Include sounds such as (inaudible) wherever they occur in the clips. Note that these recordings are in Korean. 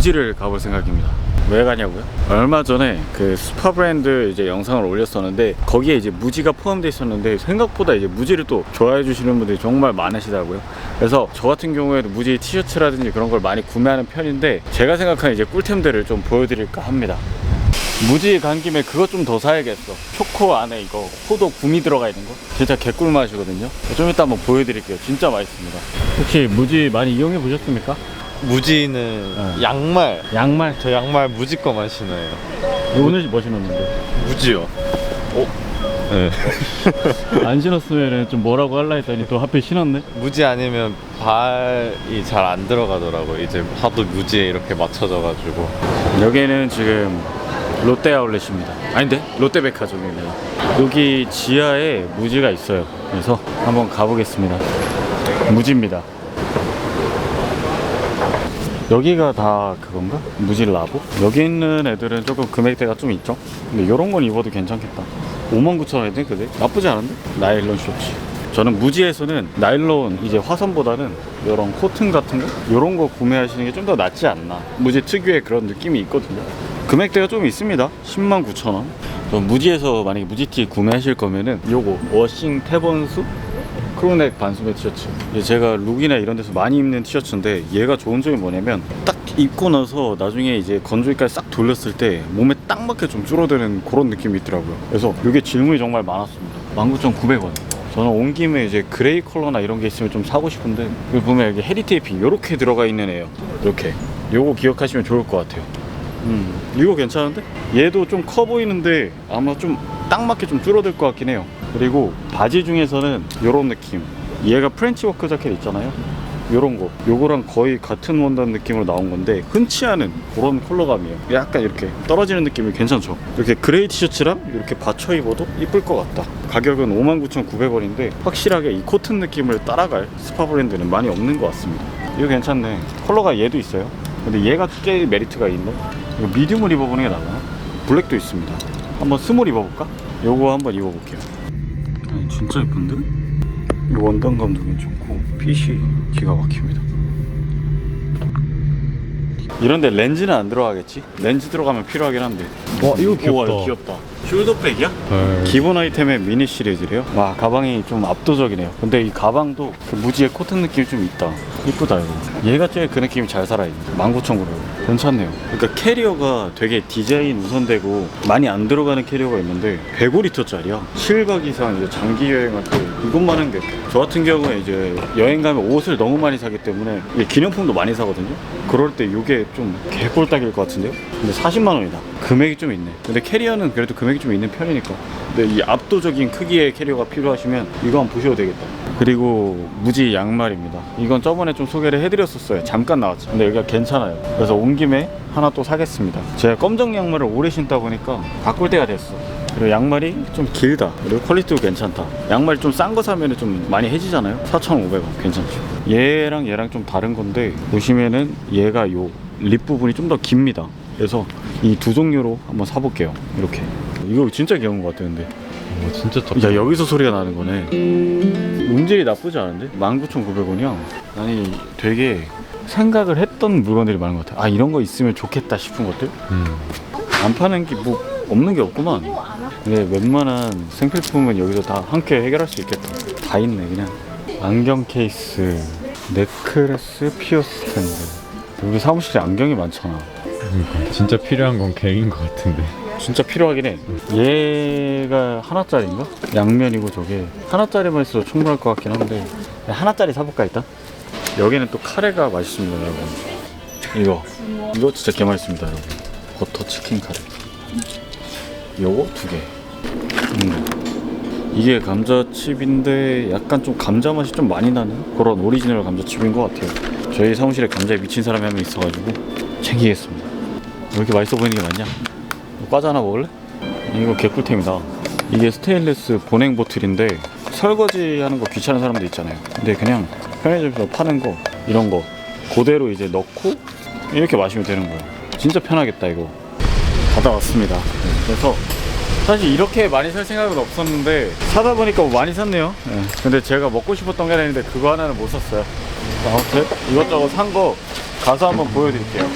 무지를 가볼 생각입니다. 왜 가냐고요? 얼마 전에 그 스파 브랜드 이제 영상을 올렸었는데 거기에 이제 무지가 포함되어 있었는데 생각보다 이제 무지를 또 좋아해 주시는 분들이 정말 많으시더라고요. 그래서 저 같은 경우에도 무지 티셔츠라든지 그런 걸 많이 구매하는 편인데 제가 생각하는 이제 꿀템들을 좀 보여드릴까 합니다. 무지 간 김에 그것 좀 더 사야겠어. 초코 안에 이거 포도 구미 들어가 있는 거. 진짜 개꿀 맛이거든요. 좀 이따 한번 보여드릴게요. 진짜 맛있습니다. 혹시 무지 많이 이용해 보셨습니까? 무지는 네. 양말. 양말. 저 양말 무지 거만 신어요. 오늘 뭐 신었는데? 무지요. 네. (laughs) 안 신었으면 좀 뭐라고 할라 했더니 또 하필 신었네. 무지 아니면 발이 잘 안 들어가더라고. 이제 하도 무지에 이렇게 맞춰져가지고. 여기는 지금 롯데 아울렛입니다. 아닌데 롯데백화점입니다. 여기 지하에 무지가 있어요. 그래서 한번 가보겠습니다. 무지입니다. 여기가 다 그건가? 무지 라보? 여기 있는 애들은 조금 금액대가 좀 있죠? 근데 이런 건 입어도 괜찮겠다. 59,000원인데 그게? 나쁘지 않은데? 나일론 쇼츠. 저는 무지에서는 나일론 이제 화선보다는 이런 코튼 같은 거 이런 거 구매하시는 게 좀 더 낫지 않나 무지 특유의 그런 느낌이 있거든요 금액대가 좀 있습니다 10만 9천 원 그럼 무지에서 만약에 무지티 구매하실 거면은 요거 워싱 태번수 크로넥 반소매 티셔츠. 이게 제가 룩이나 이런 데서 많이 입는 티셔츠인데 얘가 좋은 점이 뭐냐면 딱 입고 나서 나중에 이제 건조기까지 싹 돌렸을 때 몸에 딱 맞게 좀 줄어드는 그런 느낌이 있더라고요. 그래서 이게 질문이 정말 많았습니다. 19,900원. 저는 온 김에 이제 그레이 컬러나 이런 게 있으면 좀 사고 싶은데 여기 보면 여기 헤리테이핑 이렇게 들어가 있는 애요. 이렇게. 요거 기억하시면 좋을 것 같아요. 음 이거 괜찮은데? 얘도 좀 커 보이는데 아마 좀 딱 맞게 좀 줄어들 것 같긴 해요 그리고 바지 중에서는 요런 느낌. 얘가 프렌치 워크 자켓 있잖아요. 요런 거. 요거랑 거의 같은 원단 느낌으로 나온 건데 흔치 않은 그런 컬러감이에요. 약간 이렇게 떨어지는 느낌이 괜찮죠? 이렇게 그레이 티셔츠랑 이렇게 받쳐 입어도 이쁠 것 같다. 가격은 59,900원인데 확실하게 이 코튼 느낌을 따라갈 스파 브랜드는 많이 없는 것 같습니다. 이거 괜찮네. 컬러가 얘도 있어요. 근데 얘가 제일 메리트가 있네. 이거 미디움을 입어보는 게 나나 블랙도 있습니다. 한번 스몰 입어볼까? 요거 한번 입어볼게요 진짜 예쁜데? 이 원단 감도 괜찮고 핏이 기가 막힙니다 이런데 렌즈는 안 들어가겠지? 렌즈 들어가면 필요하긴 한데 와, 이거 우와, 귀엽다. 이거 귀엽다 숄더백이야? 네. 기본 아이템의 미니 시리즈래요 와 가방이 좀 압도적이네요 근데 이 가방도 그 무지의 코튼 느낌이 좀 있다 이쁘다 이거 얘가 제일 그 느낌이 잘 살아있네. 19,900원 괜찮네요. 그러니까 캐리어가 되게 디자인 우선되고 많이 안 들어가는 캐리어가 있는데 105리터짜리야. 7박 이상 이제 장기 여행할 때 이것만 한 게 저 같은 경우에 이제 여행 가면 옷을 너무 많이 사기 때문에 기념품도 많이 사거든요. 그럴 때 이게 좀 개꼴딱일 것 같은데요? 근데 40만 원이다. 금액이 좀 있네. 근데 캐리어는 그래도 금액이 좀 있는 편이니까. 근데 이 압도적인 크기의 캐리어가 필요하시면 이거 한번 보셔도 되겠다 그리고 무지 양말입니다. 이건 저번에 좀 소개를 해드렸었어요. 잠깐 나왔죠. 근데 여기가 괜찮아요. 그래서 온 김에 하나 또 사겠습니다. 제가 검정 양말을 오래 신다 보니까 바꿀 때가 됐어. 그리고 양말이 좀 길다. 그리고 퀄리티도 괜찮다. 양말 좀 싼 거 사면 좀 많이 해지잖아요. 4,500원. 괜찮죠? 얘랑 얘랑 좀 다른 건데 보시면은 얘가 요 립 부분이 좀 더 깁니다. 그래서 이 두 종류로 한번 사볼게요. 이렇게. 이거 진짜 귀여운 것 같아요 근데. 오, 진짜 좋다. 야 여기서 소리가 나는 거네 음질이 나쁘지 않은데? 19,900원이야 아니 되게 생각을 했던 물건들이 많은 것 같아 아 이런 거 있으면 좋겠다 싶은 것들? 음. 안 파는 게 뭐 없는 게 없구만. 근데 웬만한 생필품은 여기서 다 함께 해결할 수 있겠다. 다 있네 그냥. 안경 케이스 넥클래스 피어 스탠드. 여기 사무실에 안경이 많잖아. 그러니까 진짜 필요한 건 갱인 것 같은데. 진짜 필요하긴 해. 얘가 하나짜리인가? 양면이고 저게 하나짜리만 있어도 충분할 것 같긴 한데 하나짜리 사볼까 일단? 여기는 또 카레가 맛있습니다 여러분. 이거 이거 진짜 개 맛있습니다 여러분. 버터 치킨 카레. 요거 두 개. 음. 이게 감자칩인데 약간 좀 감자 맛이 좀 많이 나는 그런 오리지널 감자칩인 것 같아요. 저희 사무실에 감자에 미친 사람이 한 명 있어가지고 챙기겠습니다. 왜 이렇게 맛있어 보이는 게 많냐? 과자 하나 먹을래? 이거 개꿀템이다. 이게 스테인리스 보냉 보틀인데 설거지 하는 거 귀찮은 사람들 있잖아요. 근데 그냥 편의점에서 파는 거 이런 거 그대로 이제 넣고 이렇게 마시면 되는 거예요. 진짜 편하겠다 이거. 받아왔습니다. 네, 그래서 사실 이렇게 많이 살 생각은 없었는데 사다 보니까 뭐 많이 샀네요. 네, 근데 제가 먹고 싶었던 게 있는데 그거 하나는 못 샀어요. 아무튼 이것저것 산 거 가서 한번 보여드릴게요.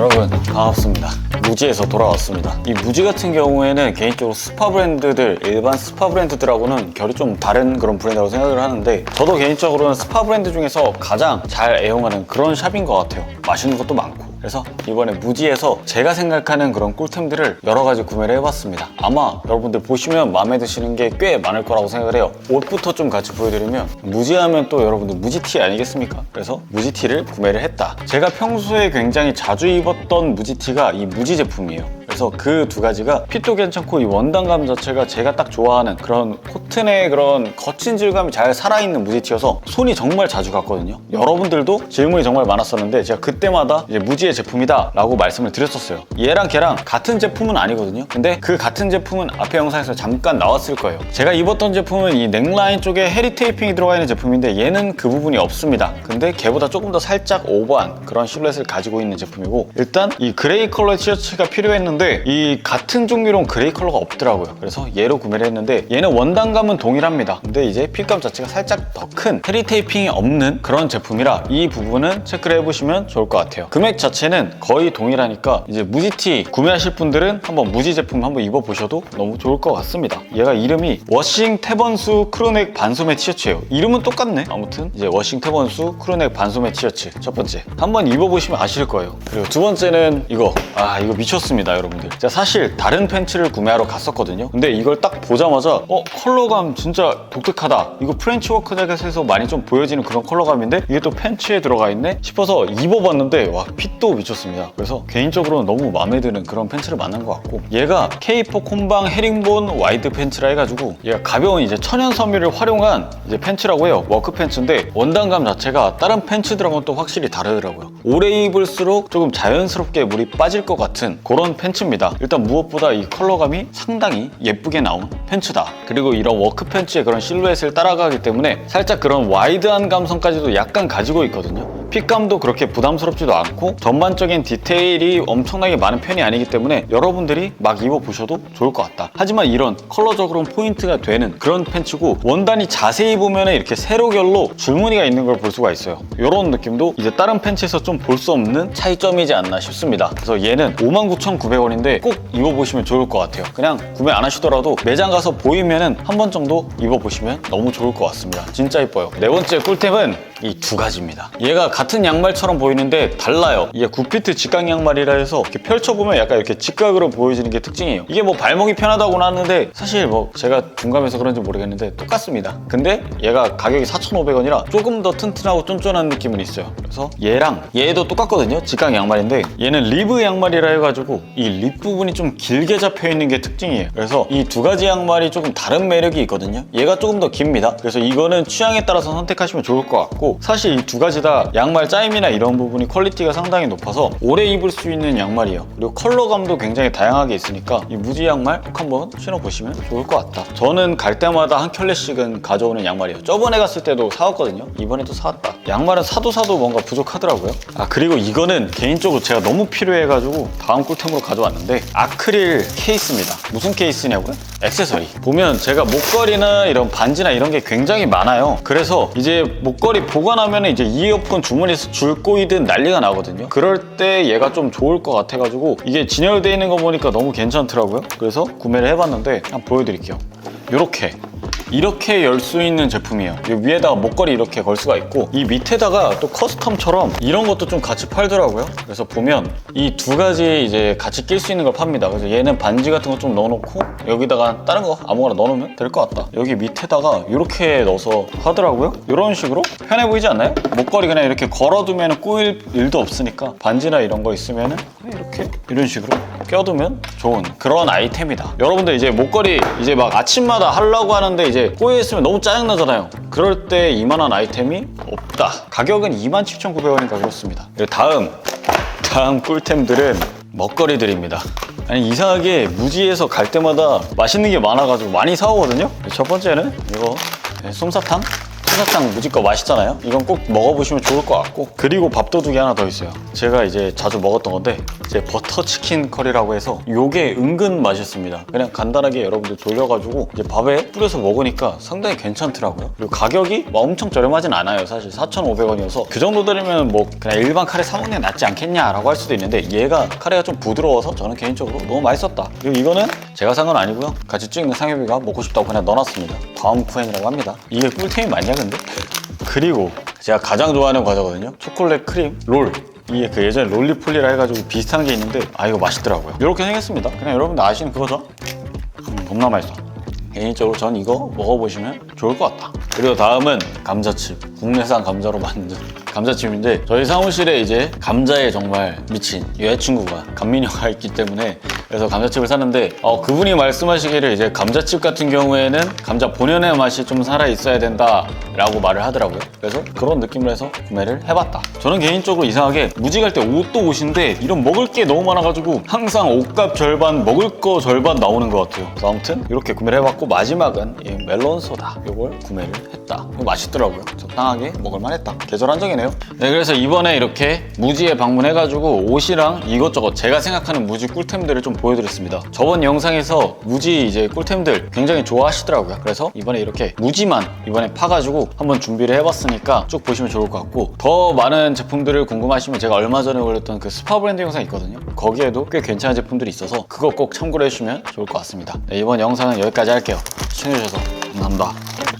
여러분. 반갑습니다. 무지에서 돌아왔습니다. 이 무지 같은 경우에는 개인적으로 스파 브랜드들 일반 스파 브랜드들하고는 결이 좀 다른 그런 브랜드라고 생각을 하는데 저도 개인적으로는 스파 브랜드 중에서 가장 잘 애용하는 그런 샵인 것 같아요. 맛있는 것도 그래서 이번에 무지에서 제가 생각하는 그런 꿀템들을 여러 가지 구매를 해봤습니다. 아마 여러분들 보시면 마음에 드시는 게 꽤 많을 거라고 생각을 해요. 옷부터 좀 같이 보여드리면 무지하면 또 여러분들 무지티 아니겠습니까? 그래서 무지티를 구매를 했다. 제가 평소에 굉장히 자주 입었던 무지티가 이 무지 제품이에요. 그래서 그 두 가지가 핏도 괜찮고 이 원단감 자체가 제가 딱 좋아하는 그런 코튼의 그런 거친 질감이 잘 살아있는 무지티여서 손이 정말 자주 갔거든요. 여러분들도 질문이 정말 많았었는데 제가 그때마다 이제 무지의 제품이다 라고 말씀을 드렸었어요. 얘랑 걔랑 같은 제품은 아니거든요. 근데 그 같은 제품은 앞에 영상에서 잠깐 나왔을 거예요. 제가 입었던 제품은 이 넥라인 쪽에 헤리 테이핑이 들어가 있는 제품인데 얘는 그 부분이 없습니다. 근데 걔보다 조금 더 살짝 오버한 그런 실루엣을 가지고 있는 제품이고 일단 이 그레이 컬러의 티셔츠가 필요했는데 이 같은 종류로는 그레이 컬러가 없더라고요. 그래서 얘로 구매를 했는데 얘는 원단감은 동일합니다. 근데 이제 핏감 자체가 살짝 더 큰 헤리 테이핑이 없는 그런 제품이라 이 부분은 체크를 해보시면 좋을 것 같아요. 금액 자체는 거의 동일하니까 이제 무지티 구매하실 분들은 한번 무지 제품 한번 입어보셔도 너무 좋을 것 같습니다. 얘가 이름이 워싱 태번수 크루넥 반소매 티셔츠예요. 이름은 똑같네. 아무튼 이제 워싱 태번수 크루넥 반소매 티셔츠 첫 번째 한번 입어보시면 아실 거예요. 그리고 두 번째는 이거 아 이거 미쳤습니다 여러분 들. 제가 사실 다른 팬츠를 구매하러 갔었거든요. 근데 이걸 딱 보자마자 어 컬러감 진짜 독특하다. 이거 프렌치 워크 자켓에서 많이 좀 보여지는 그런 컬러감인데 이게 또 팬츠에 들어가 있네 싶어서 입어봤는데 와 핏도 미쳤습니다. 그래서 개인적으로는 너무 마음에 드는 그런 팬츠를 만난 것 같고 얘가 K4 콤방 헤링본 와이드 팬츠라 해가지고 얘가 가벼운 이제 천연 섬유를 활용한 이제 팬츠라고 해요. 워크 팬츠인데 원단감 자체가 다른 팬츠들하고는 또 확실히 다르더라고요. 오래 입을수록 조금 자연스럽게 물이 빠질 것 같은 그런 팬츠입니다. 일단 무엇보다 이 컬러감이 상당히 예쁘게 나온 팬츠다. 그리고 이런 워크 팬츠의 그런 실루엣을 따라가기 때문에 살짝 그런 와이드한 감성까지도 약간 가지고 있거든요. 핏감도 그렇게 부담스럽지도 않고 전반적인 디테일이 엄청나게 많은 편이 아니기 때문에 여러분들이 막 입어보셔도 좋을 것 같다. 하지만 이런 컬러적으로는 포인트가 되는 그런 팬츠고 원단이 자세히 보면 이렇게 세로 결로 줄무늬가 있는 걸 볼 수가 있어요. 이런 느낌도 이제 다른 팬츠에서 좀 볼 수 없는 차이점이지 않나 싶습니다. 그래서 얘는 59,900원인데 꼭 입어보시면 좋을 것 같아요. 그냥 구매 안 하시더라도 매장 가서 보이면은 한번 정도 입어보시면 너무 좋을 것 같습니다. 진짜 이뻐요. 네 번째 꿀템은 이 두 가지입니다. 얘가 같은 양말처럼 보이는데 달라요. 이게 9피트 직각 양말이라 해서 이렇게 펼쳐보면 약간 이렇게 직각으로 보여지는 게 특징이에요. 이게 뭐 발목이 편하다고는 하는데 사실 뭐 제가 둔감해서 그런지 모르겠는데 똑같습니다. 근데 얘가 가격이 4,500원이라 조금 더 튼튼하고 쫀쫀한 느낌은 있어요. 그래서 얘랑 얘도 똑같거든요. 직각 양말인데 얘는 리브 양말이라 해가지고 이 립 부분이 좀 길게 잡혀 있는 게 특징이에요. 그래서 이 두 가지 양말이 조금 다른 매력이 있거든요. 얘가 조금 더 깁니다. 그래서 이거는 취향에 따라서 선택하시면 좋을 것 같고 사실 이 두 가지 다 양말 짜임이나 이런 부분이 퀄리티가 상당히 높아서 오래 입을 수 있는 양말이에요. 그리고 컬러감도 굉장히 다양하게 있으니까 이 무지 양말 꼭 한번 신어보시면 좋을 것 같다. 저는 갈 때마다 한 켤레씩은 가져오는 양말이에요. 저번에 갔을 때도 사왔거든요. 이번에도 사왔다. 양말은 사도 사도 뭔가 부족하더라고요. 아 그리고 이거는 개인적으로 제가 너무 필요해가지고 다음 꿀템으로 가져왔는데 아크릴 케이스입니다. 무슨 케이스냐고요? 액세서리. 보면 제가 목걸이나 이런 반지나 이런 게 굉장히 많아요. 그래서 이제 목걸이 보 관하면 이제 이어폰 주머니에서 줄 꼬이든 난리가 나거든요. 그럴 때 얘가 좀 좋을 것 같아가지고 이게 진열되어 있는 거 보니까 너무 괜찮더라고요. 그래서 구매를 해봤는데 한번 보여드릴게요. 이렇게 이렇게 열 수 있는 제품이에요. 이 위에다가 목걸이 이렇게 걸 수가 있고 이 밑에다가 또 커스텀처럼 이런 것도 좀 같이 팔더라고요. 그래서 보면 이 두 가지 이제 같이 낄 수 있는 걸 팝니다. 그래서 얘는 반지 같은 거 좀 넣어놓고 여기다가 다른 거 아무거나 넣어놓으면 될 것 같다. 여기 밑에다가 이렇게 넣어서 하더라고요. 이런 식으로 편해 보이지 않나요? 목걸이 그냥 이렇게 걸어두면 꼬일 일도 없으니까 반지나 이런 거 있으면은 이렇게 이런 식으로 껴두면 좋은 그런 아이템이다. 여러분들 이제 목걸이 이제 막 아침마다 하려고 하는데 이제 꼬여 있으면 너무 짜증 나잖아요. 그럴 때 이만한 아이템이 없다. 가격은 27,900원인가 그렇습니다. 다음 다음 꿀템들은 먹거리들입니다. 아니 이상하게 무지에서 갈 때마다 맛있는 게 많아가지고 많이 사오거든요. 첫 번째는 이거 네, 솜사탕. 수사탕 무지거 맛있잖아요? 이건 꼭 먹어보시면 좋을 것 같고. 그리고 밥도둑이 하나 더 있어요. 제가 이제 자주 먹었던 건데 이제 버터 치킨 커리라고 해서 요게 은근 맛있습니다. 그냥 간단하게 여러분들 돌려가지고 이제 밥에 뿌려서 먹으니까 상당히 괜찮더라고요. 그리고 가격이 뭐 엄청 저렴하진 않아요. 사실 4,500원이어서 그 정도 들으면 뭐 그냥 일반 카레 사 먹는 게 낫지 않겠냐라고 할 수도 있는데 얘가 카레가 좀 부드러워서 저는 개인적으로 너무 맛있었다. 그리고 이거는 제가 산 건 아니고요. 같이 찍는 상엽이가 먹고 싶다고 그냥 넣어놨습니다. 다음 쿠엔이라고 합니다. 이게 꿀템이 맞냐 근데? 그리고 제가 가장 좋아하는 과자거든요. 초콜릿 크림 롤. 이게 그 예전에 롤리폴리라 해가지고 비슷한 게 있는데 아 이거 맛있더라고요. 이렇게 생겼습니다. 그냥 여러분들 아시는 그거죠? 음, 겁나 맛있어. 개인적으로 전 이거 먹어보시면 좋을 것 같다. 그리고 다음은 감자칩. 국내산 감자로 (laughs) 만든 감자칩인데 저희 사무실에 이제 감자에 정말 미친 여자친구가 감민여가 있기 때문에 그래서 감자칩을 샀는데 어, 그분이 말씀하시기를 이제 감자칩 같은 경우에는 감자 본연의 맛이 좀 살아 있어야 된다 라고 말을 하더라고요. 그래서 그런 느낌으로 해서 구매를 해봤다. 저는 개인적으로 이상하게 무지 갈때 옷도 옷인데 이런 먹을 게 너무 많아가지고 항상 옷값 절반 먹을 거 절반 나오는 것 같아요. 아무튼 이렇게 구매를 해봤고 마지막은 이 멜론 소다. 이걸 구매를 했다. 맛있더라고요. 적당하게 먹을만 했다. 계절 한정이네요. 네 그래서 이번에 이렇게 무지에 방문해가지고 옷이랑 이것저것 제가 생각하는 무지 꿀템들을 좀 보여드렸습니다. 저번 영상에서 무지 이제 꿀템들 굉장히 좋아하시더라고요. 그래서 이번에 이렇게 무지만 이번에 파가지고 한번 준비를 해봤으니까 쭉 보시면 좋을 것 같고 더 많은 제품들을 궁금하시면 제가 얼마 전에 올렸던 그 스파 브랜드 영상 있거든요. 거기에도 꽤 괜찮은 제품들이 있어서 그거 꼭 참고를 해주시면 좋을 것 같습니다. 네, 이번 영상은 여기까지 할게요. 시청해주셔서 감사합니다